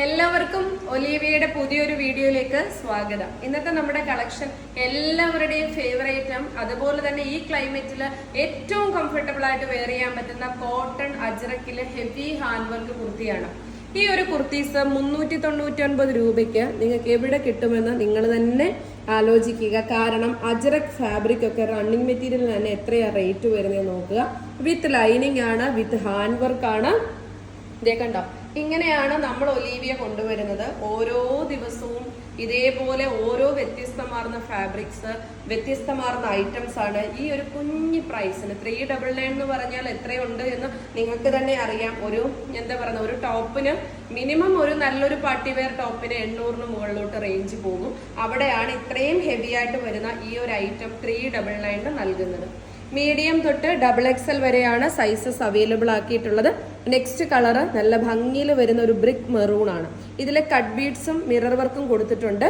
എല്ലാവർക്കും ഒലീവിയയുടെ പുതിയൊരു വീഡിയോയിലേക്ക് സ്വാഗതം. ഇന്നത്തെ നമ്മുടെ കളക്ഷൻ എല്ലാവരുടെയും ഫേവറേറ്റ് അതുപോലെ തന്നെ ഈ ക്ലൈമറ്റിൽ ഏറ്റവും കംഫർട്ടബിൾ ആയിട്ട് വെയർ ചെയ്യാൻ പറ്റുന്ന കോട്ടൺ അജ്രക്കിൽ ഹെവി ഹാൻഡ് വർക്ക് കുർത്തിയാണ്. ഈ ഒരു കുർത്തീസ് മുന്നൂറ്റി തൊണ്ണൂറ്റി ഒൻപത് രൂപയ്ക്ക് നിങ്ങൾക്ക് എവിടെ കിട്ടുമെന്ന് നിങ്ങൾ തന്നെ ആലോചിക്കുക. കാരണം അജ്രക് ഫാബ്രിക് ഒക്കെ റണ്ണിങ് മെറ്റീരിയൽ തന്നെ എത്രയാണ് റേറ്റ് വരുന്നത് നോക്കുക. വിത്ത് ലൈനിങ് ആണ് വിത്ത് ഹാൻഡ് വർക്ക് ആണ്. ഇതേ കണ്ടോ? ഇങ്ങനെയാണ് നമ്മൾ ഒലീവിയ കൊണ്ടുവരുന്നത്. ഓരോ ദിവസവും ഇതേപോലെ ഓരോ വ്യത്യസ്തമാർന്ന ഫാബ്രിക്സ് വ്യത്യസ്തമാർന്ന ഐറ്റംസ് ആണ്. ഈ ഒരു കുഞ്ഞു പ്രൈസിന് ത്രീ ഡബിൾ നയൻ എന്ന് പറഞ്ഞാൽ എത്രയുണ്ട് എന്ന് നിങ്ങൾക്ക് തന്നെ അറിയാം. ഒരു എന്താ പറയുക ഒരു ടോപ്പിന് മിനിമം ഒരു നല്ലൊരു പാർട്ടി വെയർ ടോപ്പിന് എണ്ണൂറിന് മുകളിലോട്ട് റേഞ്ച് പോകും. അവിടെയാണ് ഇത്രയും ഹെവി ആയിട്ട് വരുന്ന ഈ ഒരു ഐറ്റം ത്രീ ഡബിൾ നയനിന് നൽകുന്നത്. മീഡിയം തൊട്ട് ഡബിൾ എക്സൽ വരെയാണ് സൈസസ് അവൈലബിൾ ആക്കിയിട്ടുള്ളത്. നെക്സ്റ്റ് കളറ് നല്ല ഭംഗിയിൽ വരുന്ന ഒരു ബ്രിക്ക് മെറൂൺ ആണ്. ഇതിലെ കട്ട് ബീഡ്സും മിറർ വർക്കും കൊടുത്തിട്ടുണ്ട്.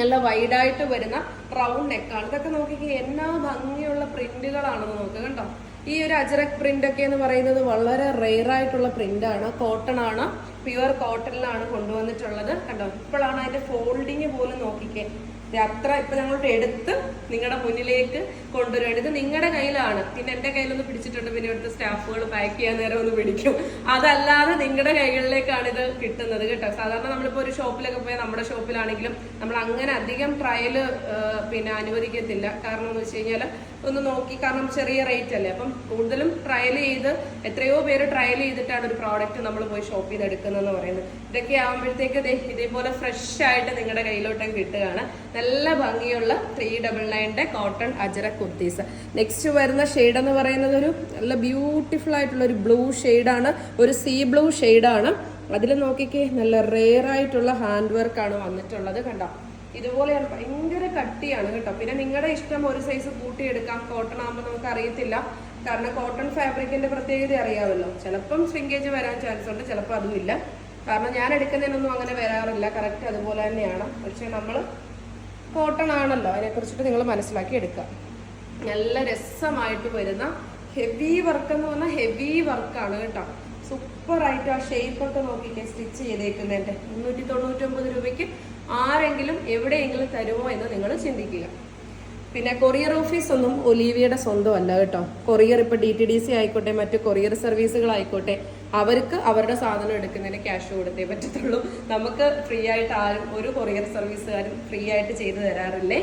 നല്ല വൈഡായിട്ട് വരുന്ന റൗണ്ട് നെക്കാണ് ഇതൊക്കെ നോക്കിക്കേ എന്നാ ഭംഗിയുള്ള പ്രിന്റുകളാണെന്ന് നോക്കുക കണ്ടോ? ഈ ഒരു അജറക് പ്രിന്റ് ഒക്കെ എന്ന് പറയുന്നത് വളരെ റെയർ ആയിട്ടുള്ള പ്രിന്റ് ആണ്. കോട്ടൺ ആണ്. പ്യുവർ കോട്ടണിലാണ് കൊണ്ടുവന്നിട്ടുള്ളത്. കണ്ടോ? ഇപ്പോഴാണ് അതിന്റെ ഫോൾഡിങ് പോലും നോക്കിക്കേ. അത്ര ഇപ്പൊ ഞങ്ങളോട്ട് എടുത്ത് നിങ്ങളുടെ മുന്നിലേക്ക് കൊണ്ടുവരുവാണ് ഇത് നിങ്ങളുടെ കയ്യിലാണ്. പിന്നെ എന്റെ കയ്യിലൊന്ന് പിടിച്ചിട്ടുണ്ട് പിന്നെ ഇവിടുത്തെ സ്റ്റാഫുകൾ പാക്ക് ചെയ്യാൻ നേരം ഒന്ന് പിടിക്കും. അതല്ലാതെ നിങ്ങളുടെ കൈകളിലേക്കാണ് ഇത് കിട്ടുന്നത് കേട്ടോ. സാധാരണ നമ്മളിപ്പോ ഒരു ഷോപ്പിലൊക്കെ പോയാൽ നമ്മുടെ ഷോപ്പിലാണെങ്കിലും നമ്മൾ അങ്ങനെ അധികം ട്രയൽ പിന്നെ അനുവദിക്കത്തില്ല. കാരണം എന്ന് വെച്ച് കഴിഞ്ഞാൽ ഒന്ന് നോക്കി. കാരണം ചെറിയ റേറ്റ് അല്ലേ? അപ്പം കൂടുതലും ട്രയൽ ചെയ്ത് എത്രയോ പേര് ട്രയൽ ചെയ്തിട്ടാണ് ഒരു പ്രോഡക്റ്റ് നമ്മൾ പോയി ഷോപ്പ് ചെയ്ത് എടുക്കുന്നതെന്ന് പറയുന്നത്. ഇതൊക്കെ ആകുമ്പോഴത്തേക്ക് ഇതേപോലെ ഫ്രഷ് ആയിട്ട് നിങ്ങളുടെ കയ്യിലോട്ടം കിട്ടുകയാണ്. നല്ല ഭംഗിയുള്ള ത്രീ ഡബിൾ നയന്റെ കോട്ടൺ അജര കുർത്തീസ്. നെക്സ്റ്റ് വരുന്ന ഷെയ്ഡ് എന്ന് പറയുന്നത് ഒരു നല്ല ബ്യൂട്ടിഫുൾ ആയിട്ടുള്ള ഒരു ബ്ലൂ ഷെയ്ഡാണ് ഒരു സീ ബ്ലൂ ഷെയ്ഡാണ് അതിൽ നോക്കിക്കേ നല്ല റെയർ ആയിട്ടുള്ള ഹാൻഡ് വർക്കാണ് വന്നിട്ടുള്ളത്. കണ്ടോ? ഇതുപോലെയാണ് ഭയങ്കര കട്ടിയാണ് കേട്ടോ. പിന്നെ നിങ്ങളുടെ ഇഷ്ടം ഒരു സൈസ് കൂട്ടിയെടുക്കാം കോട്ടൺ ആകുമ്പോൾ നമുക്ക് അറിയത്തില്ല. കാരണം കോട്ടൺ ഫാബ്രിക്കിന്റെ പ്രത്യേകത അറിയാമല്ലോ. ചിലപ്പം ശ്രിങ്കേജ് വരാൻ ചാൻസ് ഉണ്ട് ചിലപ്പോൾ അതുമില്ല കാരണം ഞാൻ എടുക്കുന്നതിനൊന്നും അങ്ങനെ വരാറില്ല. കറക്റ്റ് അതുപോലെ തന്നെയാണ്. പക്ഷെ നമ്മൾ കോട്ടൺ ആണല്ലോ. അതിനെക്കുറിച്ചിട്ട് നിങ്ങൾ മനസ്സിലാക്കി എടുക്കുക. നല്ല രസമായിട്ട് വരുന്ന ഹെവി വർക്ക് എന്ന് പറഞ്ഞാൽ ഹെവി വർക്കാണ് കേട്ടോ. സൂപ്പർ ആയിട്ട് ആ ഷേപ്പ് ഒക്കെ നോക്കിക്കേ സ്റ്റിച്ച് ചെയ്തേക്കുന്നതിന്റെ. മുന്നൂറ്റി തൊണ്ണൂറ്റൊമ്പത് രൂപയ്ക്ക് ആരെങ്കിലും എവിടെയെങ്കിലും തരുമോ എന്ന് നിങ്ങൾ ചിന്തിക്കുക. പിന്നെ കൊറിയർ ഓഫീസ് ഒന്നും ഒലീവിയുടെ സ്വന്തമല്ല കേട്ടോ. കൊറിയർ ഇപ്പൊ ഡി ടി ഡി സി ആയിക്കോട്ടെ മറ്റ് കൊറിയർ സർവീസുകളായിക്കോട്ടെ അവർക്ക് അവരുടെ സാധനം എടുക്കുന്നതിന് ക്യാഷ് കൊടുത്തേ പറ്റത്തുള്ളൂ. നമുക്ക് ഫ്രീ ആയിട്ട് ആരും ഒരു കൊറിയർ സർവീസുകാരും ഫ്രീ ആയിട്ട് ചെയ്തു തരാറില്ലേ?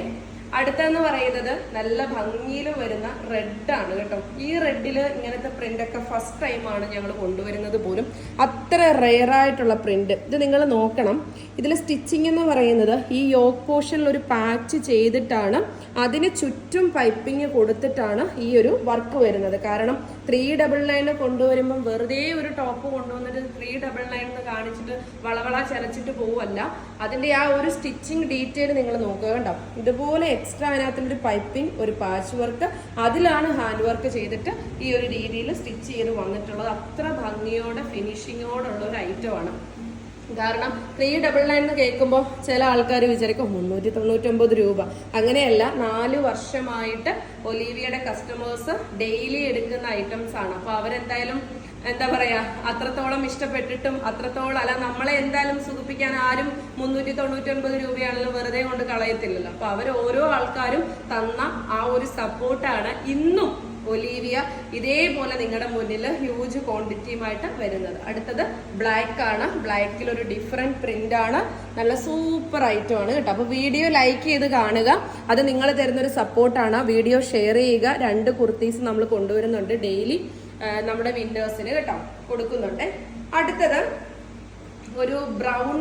അടുത്തെന്ന് പറയുന്നത് നല്ല ഭംഗിയിൽ വരുന്ന റെഡാണ് കേട്ടോ. ഈ റെഡിൽ ഇങ്ങനത്തെ പ്രിന്റ് ഒക്കെ ഫസ്റ്റ് ടൈമാണ് ഞങ്ങൾ കൊണ്ടുവരുന്നത് പോലും. അത്ര റെയർ ആയിട്ടുള്ള പ്രിന്റ് ഇത് നിങ്ങൾ നോക്കണം. ഇതിൽ സ്റ്റിച്ചിങ് എന്ന് പറയുന്നത് ഈ യോക്ക് പോർഷനിൽ ഒരു പാച്ച് ചെയ്തിട്ടാണ് അതിന് ചുറ്റും പൈപ്പിംഗ് കൊടുത്തിട്ടാണ് ഈ ഒരു വർക്ക് വരുന്നത്. കാരണം ത്രീ ഡബിൾ നയൻ കൊണ്ടുവരുമ്പം വെറുതെ ഒരു ടോപ്പ് കൊണ്ടുവന്നിട്ട് ത്രീ ഡബിൾ നയൻ എന്ന് കാണിച്ചിട്ട് വളവള ചരച്ചിട്ട് പോവല്ല അതിന്റെ ആ ഒരു സ്റ്റിച്ചിങ് ഡീറ്റെയിൽ നിങ്ങൾ നോക്കുക കണ്ടോ? ഇതുപോലെ എക്സ്ട്രാ അതിനകത്തൊരു പൈപ്പിംഗ് ഒരു പാച്ച് വർക്ക് അതിലാണ് ഹാൻഡ് വർക്ക് ചെയ്തിട്ട് ഈ ഒരു രീതിയിൽ സ്റ്റിച്ച് ചെയ്ത് വന്നിട്ടുള്ളത്. അത്ര ഭംഗിയോടെ ഫിനിഷിങ്ങോടുള്ള ഒരു ഐറ്റമാണ് കാരണം ത്രീ ഡബിൾ നയൻ എന്ന് കേൾക്കുമ്പോൾ ചില ആൾക്കാർ വിചാരിക്കും മുന്നൂറ്റി തൊണ്ണൂറ്റൊമ്പത് രൂപ. അങ്ങനെയല്ല നാല് വർഷമായിട്ട് ഒലീവിയുടെ കസ്റ്റമേഴ്സ് ഡെയിലി എടുക്കുന്ന ഐറ്റംസ് ആണ്. അപ്പൊ അവരെന്തായാലും എന്താ പറയാ അത്രത്തോളം ഇഷ്ടപ്പെട്ടിട്ടും അത്രത്തോളം അല്ല നമ്മളെ എന്തായാലും സുഖിപ്പിക്കാൻ ആരും മുന്നൂറ്റി തൊണ്ണൂറ്റി ഒൻപത് രൂപയാണല്ലോ വെറുതെ കൊണ്ട് കളയത്തില്ലല്ലോ. അപ്പൊ അവർ ഓരോ ആൾക്കാരും തന്ന ആ ഒരു സപ്പോർട്ടാണ് ഇന്നും ഒലീവിയ ഇതേപോലെ നിങ്ങളുടെ മുന്നിൽ ഹ്യൂജ് ക്വാണ്ടിറ്റിയുമായിട്ട് വരുന്നത്. അടുത്തത് ബ്ലാക്ക് ആണ്. ബ്ലാക്കിൽ ഒരു ഡിഫറെന്റ് പ്രിന്റ് ആണ്. നല്ല സൂപ്പർ ഐറ്റം ആണ് കേട്ടോ. അപ്പൊ വീഡിയോ ലൈക്ക് ചെയ്ത് കാണുക. അത് നിങ്ങൾ തരുന്നൊരു സപ്പോർട്ടാണ് വീഡിയോ ഷെയർ ചെയ്യുക. രണ്ട് കുർത്തീസ് നമ്മൾ കൊണ്ടുവരുന്നുണ്ട് ഡെയിലി നമ്മുടെ വിൻഡേഴ്സിന് കേട്ടോ. കൊടുക്കുന്നുണ്ട്. അടുത്തത് ഒരു ബ്രൗൺ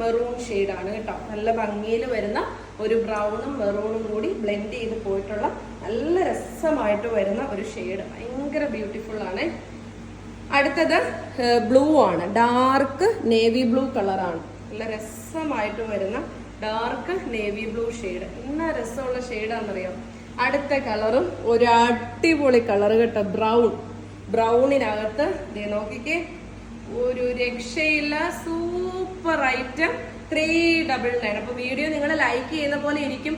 മെറൂൺ ആണ് കേട്ടോ. നല്ല ഭംഗിയിൽ വരുന്ന ഒരു ബ്രൗണും മെറൂണും കൂടി ബ്ലെൻഡ് ചെയ്ത് പോയിട്ടുള്ള നല്ല രസമായിട്ട് വരുന്ന ഒരു ഷെയ്ഡ് ഭയങ്കര ബ്യൂട്ടിഫുൾ ആണ്. അടുത്തത് ബ്ലൂ ആണ്. ഡാർക്ക് നേവി ബ്ലൂ കളറാണ് നല്ല രസമായിട്ട് വരുന്ന ഡാർക്ക് നേവി ബ്ലൂ ഷെയ്ഡ് ഇന്ന രസമുള്ള ഷെയ്ഡാണെന്നറിയാം അടുത്ത കളറും ഒരു അടിപൊളി കളർ കേട്ടോ ബ്രൗൺ ബ്രൗണിനകത്ത് നോക്കിക്കേ ഒരു രക്ഷയില്ല. Super item three double nine അപ്പൊ വീഡിയോ നിങ്ങൾ ലൈക്ക് ചെയ്യുന്ന പോലെ ഇരിക്കും.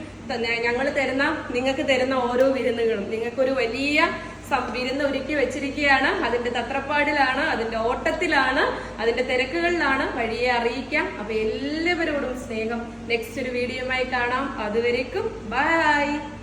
ഞങ്ങൾ തരുന്ന നിങ്ങൾക്ക് തരുന്ന ഓരോ വിരുന്നുകളും. നിങ്ങൾക്കൊരു വലിയ വിരുന്ന് ഒരുക്കി വെച്ചിരിക്കുകയാണ്. അതിന്റെ തത്രപ്പാടിലാണ് അതിന്റെ ഓട്ടത്തിലാണ് അതിന്റെ തിരക്കുകളിലാണ് വഴിയെ അറിയിക്കാം. അപ്പൊ എല്ലാവരോടും സ്നേഹം. നെക്സ്റ്റ് ഒരു വീഡിയോയുമായി കാണാം. അതുവരേക്കും ബൈ